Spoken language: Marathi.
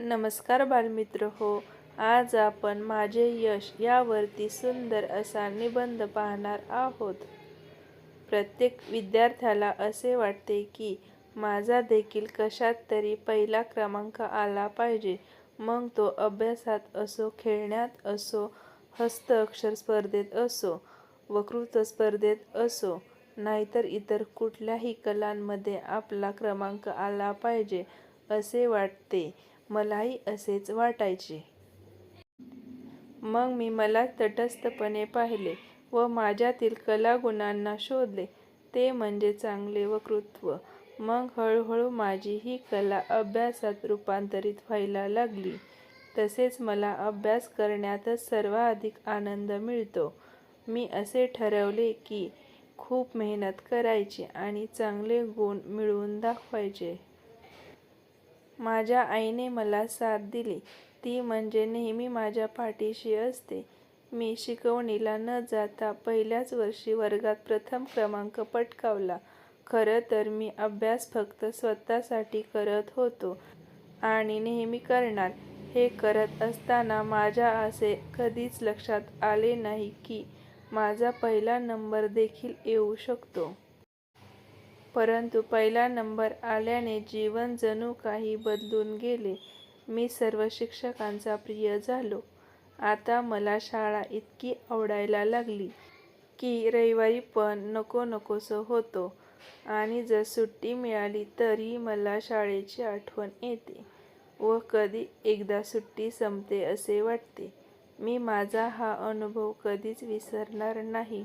नमस्कार बालमित्र हो आज आपण माझे यश यावरती सुंदर असा निबंध पाहणार आहोत. प्रत्येक विद्यार्थ्याला असे वाटते की माझा देखील कशात तरी पहिला क्रमांक आला पाहिजे. मग तो अभ्यासात असो खेळण्यात असो हस्तअक्षर स्पर्धेत असो वक्तृत्व स्पर्धेत असो नाहीतर इतर कुठल्याही कलांमध्ये आपला क्रमांक आला पाहिजे असे वाटते. मलाही असेच वाटायचे. मग मी मला तटस्थपणे पाहिले व माझ्यातील कलागुणांना शोधले. ते म्हणजे चांगले वक्तृत्व मग हळूहळू माझी ही कला अभ्यासात रूपांतरित व्हायला लागली. तसेच मला अभ्यास करण्यातच सर्वाधिक आनंद मिळतो. मी असे ठरवले की खूप मेहनत करायची आणि चांगले गुण मिळवून दाखवायचे. माझ्या आईने मला साथ दिली. ती म्हणजे नेहमी माझ्या पाठीशी असते. मी शिकवणीला न जाता पहिल्याच वर्षी वर्गात प्रथम क्रमांक पटकावला. खरं तर मी अभ्यास फक्त स्वतःसाठी करत होतो आणि नेहमी करणार. हे करत असताना माझ्या असे कधीच लक्षात आले नाही की माझा पहिला नंबर देखील येऊ शकतो. परंतु पहिला नंबर आल्याने जीवन जणू काही बदलून गेले. मी सर्व शिक्षकांचा प्रिय झालो. आता मला शाळा इतकी आवडायला लागली की रविवारी पण नको नकोसं होतो. आणि जर सुट्टी मिळाली तरी मला शाळेची आठवण येते व कधी एकदा सुट्टी संपते असे वाटते. मी माझा हा अनुभव कधीच विसरणार नाही.